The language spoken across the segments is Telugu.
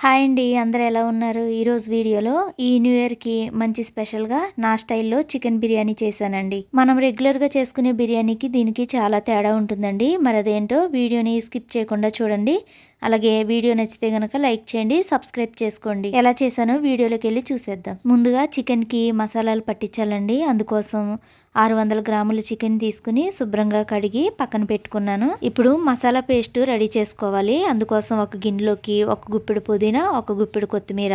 హాయ్ అండి అందరు ఎలా ఉన్నారు? ఈరోజు వీడియోలో ఈ న్యూ ఇయర్కి మంచి స్పెషల్గా నా స్టైల్లో చికెన్ బిర్యానీ చేశానండి. మనం రెగ్యులర్గా చేసుకునే బిర్యానీకి దీనికి చాలా తేడా ఉంటుందండి. మరి అదేంటో వీడియోని స్కిప్ చేయకుండా చూడండి. అలాగే వీడియో నచ్చితే కనుక లైక్ చేయండి సబ్స్క్రైబ్ చేసుకోండి. ఎలా చేశానో వీడియోలోకి వెళ్ళి చూసేద్దాం. ముందుగా చికెన్కి మసాలాలు పట్టించాలండి. అందుకోసం ఆరు వందల గ్రాముల చికెన్ తీసుకుని శుభ్రంగా కడిగి పక్కన పెట్టుకున్నాను. ఇప్పుడు మసాలా పేస్ట్ రెడీ చేసుకోవాలి. అందుకోసం ఒక గిన్నెలోకి ఒక గుప్పెడు పుదీనా ఒక గుప్పెడు కొత్తిమీర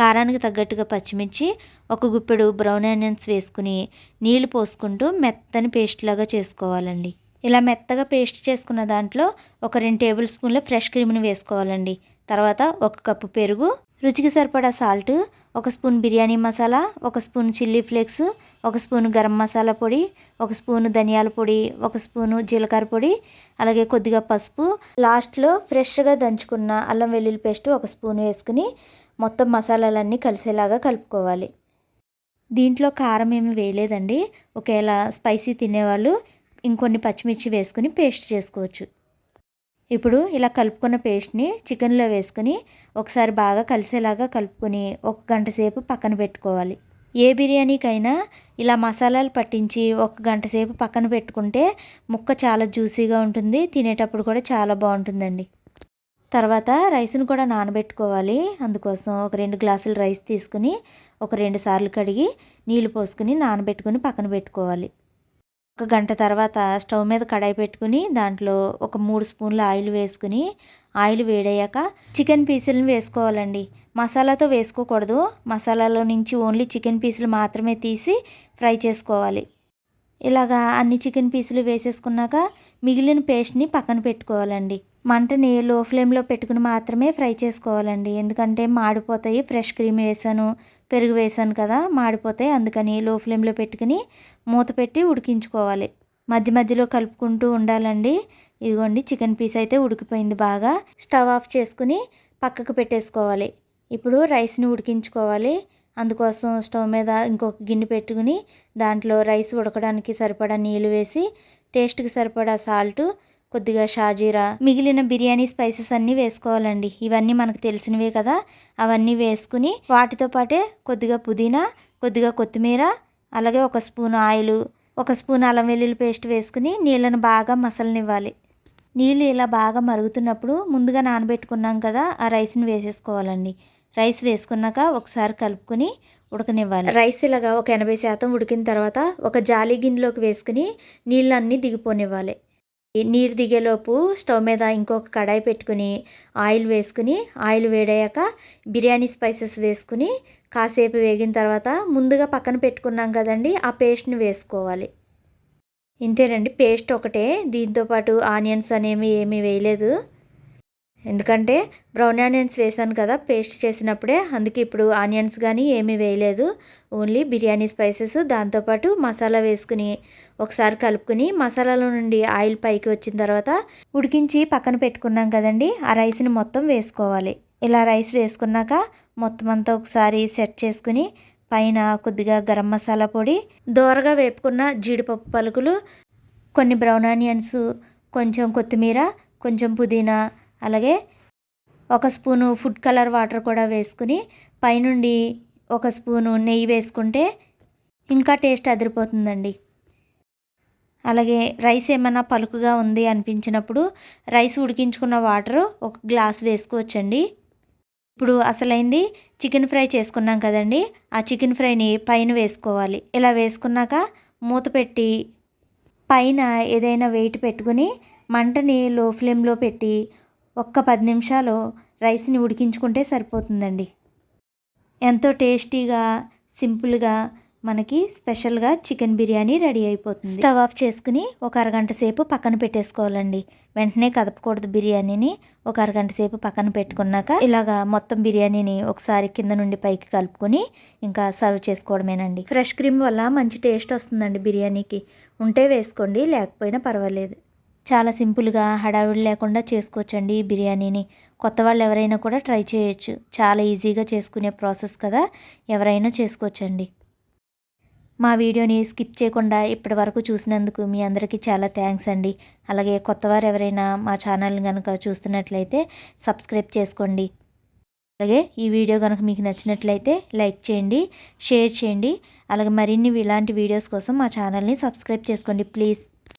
కారానికి తగ్గట్టుగా పచ్చిమిర్చి ఒక గుప్పెడు బ్రౌన్ ఆనియన్స్ వేసుకుని నీళ్ళు పోసుకుంటూ మెత్తని పేస్ట్ లాగా చేసుకోవాలండి. ఇలా మెత్తగా పేస్ట్ చేసుకున్న దాంట్లో ఒక రెండు టేబుల్ స్పూన్ల ఫ్రెష్ క్రీమ్ని వేసుకోవాలండి. తర్వాత ఒక కప్పు పెరుగు రుచికి సరిపడా సాల్ట్ ఒక స్పూన్ బిర్యానీ మసాలా ఒక స్పూన్ చిల్లీ ఫ్లేక్స్ ఒక స్పూన్ గరం మసాలా పొడి ఒక స్పూన్ ధనియాల పొడి ఒక స్పూను జీలకర్ర పొడి అలాగే కొద్దిగా పసుపు. లాస్ట్లో ఫ్రెష్గా దంచుకున్న అల్లం వెల్లుల్లి పేస్ట్ ఒక స్పూన్ వేసుకుని మొత్తం మసాలాలన్నీ కలిసేలాగా కలుపుకోవాలి. దీంట్లో కారం ఏమి వేయలేదండి. ఒకవేళ స్పైసీ తినేవాళ్ళు. ఇంకొన్ని పచ్చిమిర్చి వేసుకుని పేస్ట్ చేసుకోవచ్చు. ఇప్పుడు ఇలా కలుపుకున్న పేస్ట్ని చికెన్లో వేసుకుని ఒకసారి బాగా కలిసేలాగా కలుపుకొని ఒక గంట సేపు పక్కన పెట్టుకోవాలి. ఏ బిర్యానీకైనా ఇలా మసాలాలు పట్టించి ఒక గంట సేపు పక్కన పెట్టుకుంటే ముక్క చాలా జ్యూసీగా ఉంటుంది తినేటప్పుడు కూడా చాలా బాగుంటుందండి. తర్వాత రైస్ని కూడా నానబెట్టుకోవాలి. అందుకోసం ఒక రెండు గ్లాసులు రైస్ తీసుకుని ఒక రెండు సార్లు కడిగి నీళ్ళు పోసుకుని నానబెట్టుకుని పక్కన పెట్టుకోవాలి. ఒక గంట తర్వాత స్టవ్ మీద కడాయి పెట్టుకుని దాంట్లో ఒక మూడు స్పూన్ల ఆయిల్ వేసుకుని ఆయిల్ వేడయ్యాక చికెన్ పీసులను వేసుకోవాలండి. మసాలాతో వేసుకోకూడదు. మసాలాలో నుంచి ఓన్లీ చికెన్ పీసులు మాత్రమే తీసి ఫ్రై చేసుకోవాలి. ఇలాగా అన్ని చికెన్ పీసులు వేసేసుకున్నాక మిగిలిన పేస్ట్ని పక్కన పెట్టుకోవాలండి. మంటని లో ఫ్లేమ్లో పెట్టుకుని మాత్రమే ఫ్రై చేసుకోవాలండి. ఎందుకంటే మాడిపోతాయి. ఫ్రెష్ క్రీమ్ వేసాను పెరుగు వేసాను కదా మాడిపోతాయి. అందుకని లో ఫ్లేమ్లో పెట్టుకుని మూత పెట్టి ఉడికించుకోవాలి. మధ్య మధ్యలో కలుపుకుంటూ ఉండాలండి. ఇదిగోండి చికెన్ పీస్ అయితే ఉడికిపోయింది బాగా. స్టవ్ ఆఫ్ చేసుకుని పక్కకు పెట్టేసుకోవాలి. ఇప్పుడు రైస్ని ఉడికించుకోవాలి. అందుకోసం స్టవ్ మీద ఇంకొక గిన్నె పెట్టుకుని దాంట్లో రైస్ ఉడకడానికి సరిపడా నీళ్ళు వేసి టేస్ట్కి సరిపడా సాల్ట్ కొద్దిగా షాజీరా మిగిలిన బిర్యానీ స్పైసెస్ అన్నీ వేసుకోవాలండి. ఇవన్నీ మనకు తెలిసినవే కదా అవన్నీ వేసుకుని వాటితో పాటే కొద్దిగా పుదీనా కొద్దిగా కొత్తిమీర అలాగే ఒక స్పూన్ ఆయిల్ ఒక స్పూన్ అల్లం వెల్లుల్లి పేస్ట్ వేసుకుని నీళ్ళను బాగా మసలనివ్వాలి. నీళ్ళు ఇలా బాగా మరుగుతున్నప్పుడు ముందుగా నానబెట్టుకున్నాం కదా ఆ రైస్ని వేసేసుకోవాలండి. రైస్ వేసుకున్నాక ఒకసారి కలుపుకొని ఉడకనివ్వాలి. రైస్ ఇలాగా ఒక ఎనభై శాతం ఉడికిన తర్వాత ఒక జాలి గిన్నెలోకి వేసుకుని నీళ్ళన్నీ దిగిపోనివ్వాలి. నీరు దిగేలోపు స్టవ్ మీద ఇంకొక కడాయి పెట్టుకుని ఆయిల్ వేసుకుని ఆయిల్ వేడయ్యాక బిర్యానీ స్పైసెస్ వేసుకుని కాసేపు వేగిన తర్వాత ముందుగా పక్కన పెట్టుకున్నాం కదండి ఆ పేస్ట్ని వేసుకోవాలి. ఇంతేనండి పేస్ట్ ఒకటే. దీంతోపాటు ఆనియన్స్ అనేవి ఏమీ వేయలేదు. ఎందుకంటే బ్రౌన్ ఆనియన్స్ వేసాను కదా పేస్ట్ చేసినప్పుడే అందుకే ఇప్పుడు ఆనియన్స్ కానీ ఏమీ వేయలేదు. ఓన్లీ బిర్యానీ స్పైసెస్ దాంతోపాటు మసాలా వేసుకుని ఒకసారి కలుపుకుని మసాలాలో నుండి ఆయిల్ పైకి వచ్చిన తర్వాత ఉడికించి పక్కన పెట్టుకున్నాం కదండి ఆ రైస్ని మొత్తం వేసుకోవాలి. ఇలా రైస్ వేసుకున్నాక మొత్తం అంతా ఒకసారి సెట్ చేసుకుని పైన కొద్దిగా గరం మసాలా పొడి దోరగా వేపుకున్న జీడిపప్పు పలుకులు కొన్ని బ్రౌన్ ఆనియన్స్ కొంచెం కొత్తిమీర కొంచెం పుదీనా అలాగే ఒక స్పూను ఫుడ్ కలర్ వాటర్ కూడా వేసుకుని పైనుండి ఒక స్పూను నెయ్యి వేసుకుంటే ఇంకా టేస్ట్ అదిరిపోతుందండి. అలాగే రైస్ ఏమైనా పలుకుగా ఉంది అనిపించినప్పుడు రైస్ ఉడికించుకున్న వాటర్ ఒక గ్లాస్ వేసుకోవచ్చండి. ఇప్పుడు అసలైంది చికెన్ ఫ్రై చేసుకున్నాం కదండి. ఆ చికెన్ ఫ్రైని పైన వేసుకోవాలి. ఇలా వేసుకున్నాక మూత పెట్టి పైన ఏదైనా వెయిట్ పెట్టుకుని మంటని లో ఫ్లేమ్లో పెట్టి ఒక్క పది నిమిషాలు రైస్ని ఉడికించుకుంటే సరిపోతుందండి. ఎంతో టేస్టీగా సింపుల్గా మనకి స్పెషల్గా చికెన్ బిర్యానీ రెడీ అయిపోతుంది. స్టవ్ ఆఫ్ చేసుకుని ఒక అరగంట సేపు పక్కన పెట్టేసుకోవాలండి. వెంటనే కదపకూడదు బిర్యానీని. ఒక అరగంట సేపు పక్కన పెట్టుకున్నాక ఇలాగా మొత్తం బిర్యానీని ఒకసారి కింద నుండి పైకి కలుపుకొని ఇంకా సర్వ్ చేసుకోవడమేనండి. ఫ్రెష్ క్రీమ్ వల్ల మంచి టేస్ట్ వస్తుందండి బిర్యానీకి. ఉంటే వేసుకోండి లేకపోయినా పర్వాలేదు. చాలా సింపుల్గా హడావిడి లేకుండా చేసుకోవచ్చండి ఈ బిర్యానీని. కొత్త వాళ్ళు ఎవరైనా కూడా ట్రై చేయొచ్చు. చాలా ఈజీగా చేసుకునే ప్రాసెస్ కదా ఎవరైనా చేసుకోవచ్చండి. మా వీడియోని స్కిప్ చేయకుండా ఇప్పటి వరకు చూసినందుకు మీ అందరికీ చాలా థ్యాంక్స్ అండి. అలాగే కొత్తవారు ఎవరైనా మా ఛానల్ని కనుక చూస్తున్నట్లయితే సబ్స్క్రైబ్ చేసుకోండి. అలాగే ఈ వీడియో కనుక మీకు నచ్చినట్లయితే లైక్ చేయండి షేర్ చేయండి. అలాగే మరిన్ని ఇలాంటి వీడియోస్ కోసం మా ఛానల్ని సబ్స్క్రైబ్ చేసుకోండి ప్లీజ్.